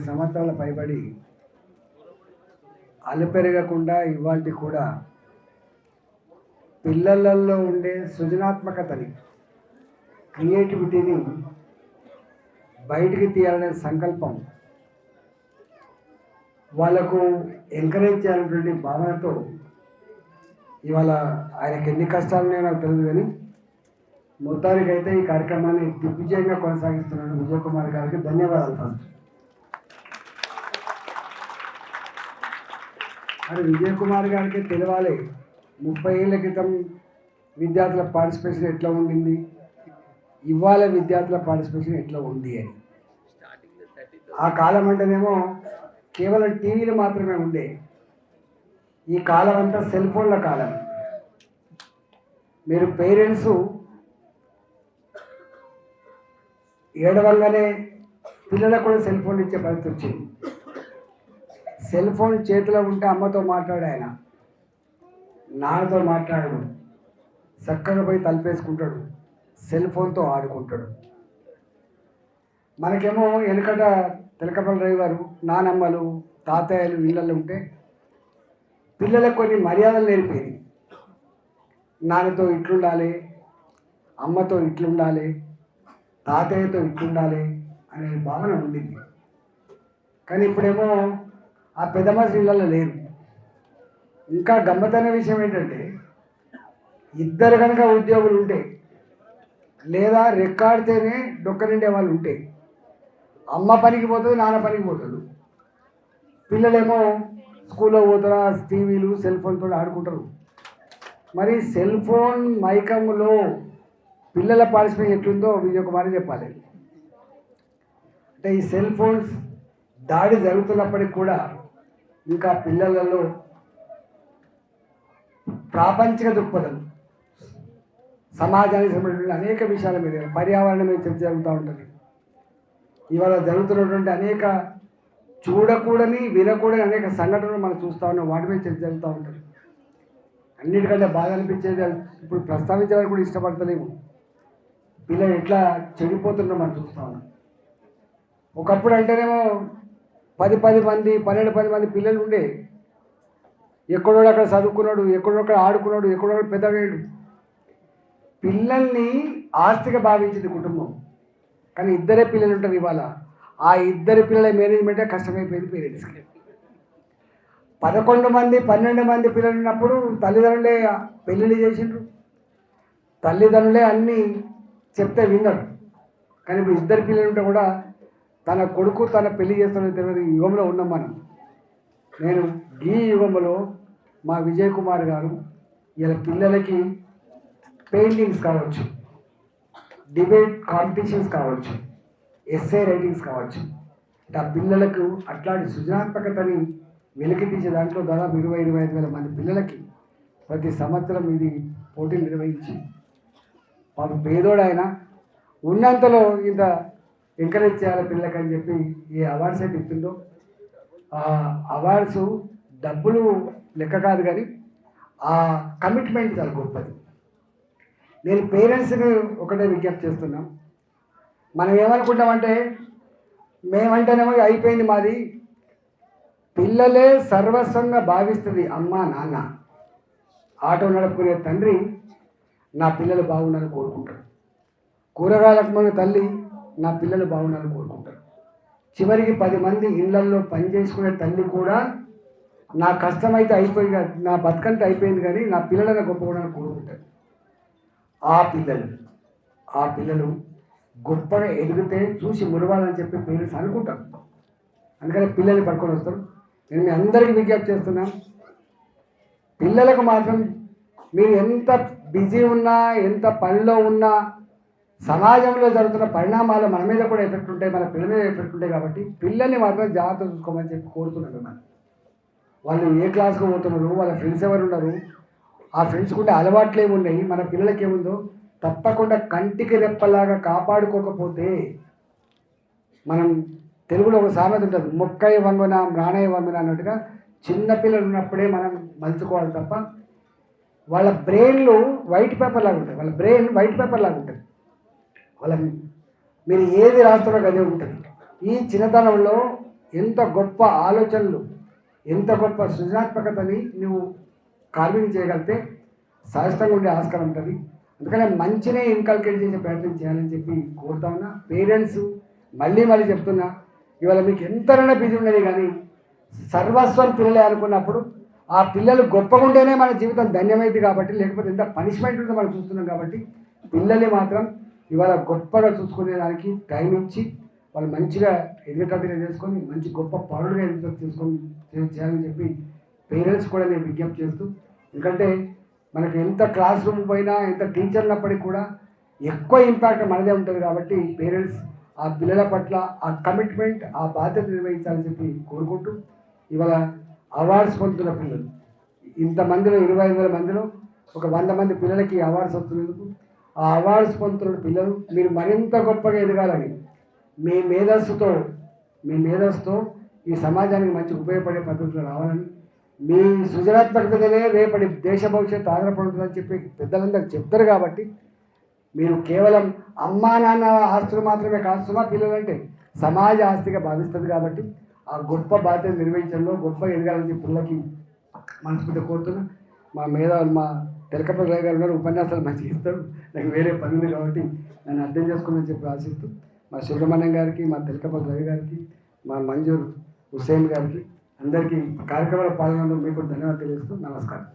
సంవత్సరాల పైబడి అలుపెరగకుండా ఇవాళ కూడా పిల్లలలో ఉండే సృజనాత్మకతని క్రియేటివిటీని బయటికి తీయాలనే సంకల్పం వాళ్ళకు ఎంకరేజ్ చేయాలనేటువంటి భావనతో ఇవాళ ఆయనకి ఎన్ని కష్టాలున్నాయో నాకు తెలియదు కానీ మొత్తానికి అయితే ఈ కార్యక్రమాన్ని దిగ్విజయంగా కొనసాగిస్తున్నాడు విజయ్ కుమార్ గారికి ధన్యవాదాలు ఫస్ట్. మరి విజయ్ కుమార్ గారికి తెలియాలి ముప్పై ఏళ్ళ క్రితం విద్యార్థుల పార్టిసిపేషన్ ఎట్లా ఉండింది? ఇవాళ విద్యార్థుల పార్టిసిపేషన్ ఎట్లా ఉంది అని. ఆ కాలం అంటేనేమో కేవలం టీవీలు మాత్రమే ఉండే. ఈ కాలం అంతా సెల్ ఫోన్ల కాలం. మీరు పేరెంట్స్ ఏడవంగానే పిల్లలకు కూడా సెల్ ఫోన్ ఇచ్చే పరిస్థితి వచ్చింది. సెల్ ఫోన్ చేతిలో ఉంటే అమ్మతో మాట్లాడు ఆయన. నాన్నతో మాట్లాడడు చక్కగా పోయి తలపేసుకుంటాడు. సెల్ ఫోన్తో ఆడుకుంటాడు. మనకేమో వెనుకట తిలకపల్లి రవి గారు నానమ్మలు తాతయ్యలు ఇళ్ళల్లో ఉంటే పిల్లలకు కొన్ని మర్యాదలు నేర్పేది. నాన్నతో ఇట్లుండాలి అమ్మతో ఇట్లుండాలి తాతయ్యతో ఇట్లుండాలి అనే భావన ఉండింది. కానీ ఇప్పుడేమో ఆ పెద్ద మనుషులలో లేరు. ఇంకా గమ్మతైన విషయం ఏంటంటే ఇద్దరు కనుక ఉద్యోగులు ఉంటే లేదా రెక్కాడితేనే డొక్క నిండే వాళ్ళు ఉంటే అమ్మ పనికి పోతుంది నాన్న పనికి పోతాడు. పిల్లలేమో స్కూల్లో పోతారా టీవీలు సెల్ ఫోన్తో ఆడుకుంటారు. మరి సెల్ ఫోన్ మైకంలో పిల్లల పార్టిసిపేషన్ ఎట్లుందో విజయ్ కుమార్ చెప్పాలి. అంటే ఈ సెల్ ఫోన్స్ దాడి జరుగుతున్నప్పటికి కూడా ఇంకా పిల్లలలో ప్రాపంచిక దృక్పథం సమాజానికి సంబంధించిన అనేక విషయాల మీద పర్యావరణం మీద చర్చ జరుగుతూ ఉంటుంది. ఇవాళ జరుగుతున్నటువంటి అనేక చూడకూడని వినకూడని అనేక సంఘటనలు మనం చూస్తూ ఉన్నాం. వాటి మీద చర్చ జరుగుతూ ఉంటుంది. అన్నిటికంటే బాగా అనిపించేది ఇప్పుడు ప్రస్తావించడానికి కూడా ఇష్టపడతలేము. పిల్లలు ఎట్లా చెడిపోతున్నారో మనం చూస్తూ ఉన్నాం. ఒకప్పుడు అంటేనేమో పది పది మంది పన్నెండు పది మంది పిల్లలు ఉండే. ఎక్కడో అక్కడ చదువుకున్నాడు ఎక్కడో అక్కడ ఆడుకున్నాడు ఎక్కడో అక్కడ పెద్దగాడు పిల్లల్ని ఆస్తిగా భావించింది కుటుంబం. కానీ ఇద్దరే పిల్లలు ఉంటారు ఇవాళ. ఆ ఇద్దరు పిల్లల మేనేజ్మెంటే కష్టమైపోయింది పేరెంట్స్కి. పదకొండు మంది పన్నెండు మంది పిల్లలు ఉన్నప్పుడు తల్లిదండ్రులే పెళ్ళిళ్ళు చేసిండ్రు. తల్లిదండ్రులే అన్నీ చెప్తే విన్నారు. కానీ ఇప్పుడు ఇద్దరు పిల్లలు ఉంటే కూడా తన కొడుకు తన పెళ్ళి చేస్తున్న తెలియదు యుగంలో ఉన్నాం మనం నేను ఈ యుగంలో మా విజయ్ కుమార్ గారు ఇలా పిల్లలకి పెయింటింగ్స్ కావచ్చు డిబేట్ కాంపిటీషన్స్ కావచ్చు ఎస్ఏ రైటింగ్స్ కావచ్చు. ఆ పిల్లలకు అట్లాంటి సృజనాత్మకతని వెలికి తీసే దాంట్లో దాదాపు ఇరవై ఇరవై ఐదు వేల మంది పిల్లలకి ప్రతి సంవత్సరం ఇది పోటీలు నిర్వహించి పాపం పేదోడైనా ఉన్నంతలో ఇంత ఎంకరేజ్ చేయాలి పిల్లలకి అని చెప్పి ఈ అవార్డ్స్ అయితే ఇస్తుందో ఆ అవార్డ్స్ డబ్బులు లెక్క కాదు కానీ ఆ కమిట్మెంట్ చాలా గొప్పది. నేను పేరెంట్స్ని ఒకటే విజ్ఞప్తి చేస్తున్నాం. మనం ఏమనుకుంటామంటే మేమంటేనేమో అయిపోయింది మాది. పిల్లలే సర్వస్వంగా భావిస్తుంది అమ్మ నాన్న. ఆటో నడుపుకునే తండ్రి నా పిల్లలు బాగుండాలని కోరుకుంటాడు. కూరగాయలకు మన తల్లి నా పిల్లలు బాగుండాలని కోరుకుంటారు. చివరికి పది మంది ఇళ్ళల్లో పని చేసుకునే తల్లి కూడా నా కష్టమైతే అయిపోయి నా బతుకంటే అయిపోయింది కానీ నా పిల్లలను గొప్పగా కోరుకుంటారు. ఆ పిల్లలు ఆ పిల్లలు గొప్పగా ఎదిగితే చూసి మురవాలని చెప్పి పేరెంట్స్ అనుకుంటారు. అందుకని పిల్లల్ని పట్టుకొని వస్తారు. నేను మీ అందరికీ విజ్ఞప్తి చేస్తున్నాను పిల్లలకు మాత్రం మీరు ఎంత బిజీ ఉన్నా ఎంత పనిలో ఉన్నా సమాజంలో జరుగుతున్న పరిణామాలు మన మీద కూడా ఎఫెక్ట్ ఉంటాయి మన పిల్లల మీద ఎఫెక్ట్ ఉంటాయి కాబట్టి పిల్లల్ని మాత్రం జాగ్రత్త చూసుకోమని చెప్పి కోరుతున్నాను మనం వాళ్ళు ఏ క్లాస్కి పోతున్నారు వాళ్ళ ఫ్రెండ్స్ ఎవరు ఉన్నారు? ఆ ఫ్రెండ్స్కి ఉండే అలవాట్లు ఏమున్నాయి? మన పిల్లలకి ఏముందో తప్పకుండా కంటికి రెప్పలాగా కాపాడుకోకపోతే మనం తెలుగులో ఒక సామెత ఉంటుంది మొక్కయ్య వంగున మ్రాణయ్య వంగున అన్నట్టుగా చిన్నపిల్లలు ఉన్నప్పుడే మనం మలుచుకోవాలి తప్ప వాళ్ళ బ్రెయిన్లు వైట్ పేపర్ లాగా ఉంటాయి వాళ్ళ బ్రెయిన్ వైట్ పేపర్ లాగా ఉంటుంది. వాళ్ళ మీరు ఏది రాస్తారో అదే ఉంటుంది. ఈ చిన్నతనంలో ఎంత గొప్ప ఆలోచనలు ఎంత గొప్ప సృజనాత్మకతని నువ్వు కార్వింగ్ చేయగలిగితే సహజంగా ఉండే ఆస్కారం ఉంటుంది. అందుకనే మంచినే ఇన్కల్కేట్ చేసే ప్రయత్నం చేయాలని చెప్పి కోరుతా ఉన్నా. పేరెంట్స్ మళ్ళీ మళ్ళీ చెప్తున్నా ఇవాళ మీకు ఎంతైనా బిజీ ఉండేది కానీ సర్వస్వం పిల్లలే అనుకున్నప్పుడు ఆ పిల్లలు గొప్పగా ఉంటేనే మన జీవితం ధన్యమైంది కాబట్టి లేకపోతే ఎంత పనిష్మెంట్ ఉందో మనం చూస్తున్నాం కాబట్టి పిల్లల్ని మాత్రం ఇవాళ గొప్పగా చూసుకునే దానికి టైం ఇచ్చి వాళ్ళు మంచిగా ఎదిగేటట్టుగా చేసుకొని మంచి గొప్ప పౌరులుగా ఎదుగుతారు చేసుకొని చేయాలని చెప్పి పేరెంట్స్ కూడా నేను విజ్ఞప్తి చేస్తూ ఎందుకంటే మనకి ఎంత క్లాస్ రూమ్ పోయినా ఎంత టీచర్ కూడా ఎక్కువ ఇంపాక్ట్ మనదే ఉంటుంది కాబట్టి పేరెంట్స్ ఆ పిల్లల పట్ల ఆ కమిట్మెంట్ ఆ బాధ్యత నిర్వహించాలని చెప్పి కోరుకుంటూ ఇవాళ అవార్డ్స్ పొందుతున్న పిల్లలు. ఇంతమందిలో ఇరవై ఐదు వేల మందిలో ఒక వంద మంది పిల్లలకి అవార్డ్స్ వస్తున్నందుకు ఆ అవార్డ్స్ పొందుతున్న పిల్లలు మీరు మరింత గొప్పగా ఎదగాలని. మీ మేధస్సుతో మీ మేధస్సుతో ఈ సమాజానికి మంచి ఉపయోగపడే పద్ధతులు రావాలని. మీ సృజనాత్మకతనే రేపటి దేశ భవిష్యత్తు ఆధారపడుతుందని చెప్పి పెద్దలందరూ చెప్తారు కాబట్టి మీరు కేవలం అమ్మా నాన్న ఆస్తులు మాత్రమే కాదు సుమా పిల్లలంటే సమాజ ఆస్తిగా భావిస్తుంది కాబట్టి ఆ గొప్ప బాధ్యత నిర్వహించడంలో గొప్ప ఎదగాలని చెప్పి పిల్లలకి మనస్ఫూర్తి కోరుతున్నా. మా మేధావులు మా తెలకపల్లి రాయ్ గారు ఉన్నారు ఉపన్యాసాలు మంచిగా ఇస్తారు. నాకు వేరే పని ఉంది కాబట్టి నన్ను అర్థం చేసుకుని చెప్పి ఆశిస్తూ మా సుబ్రహ్మణ్యం గారికి మా తెలకపల్లి రవి గారికి మా మంజూర్ హుసేన్ గారికి అందరికీ కార్యక్రమాల పాల్గొనడం మీకు ధన్యవాదాలు తెలియజేస్తూ నమస్కారం.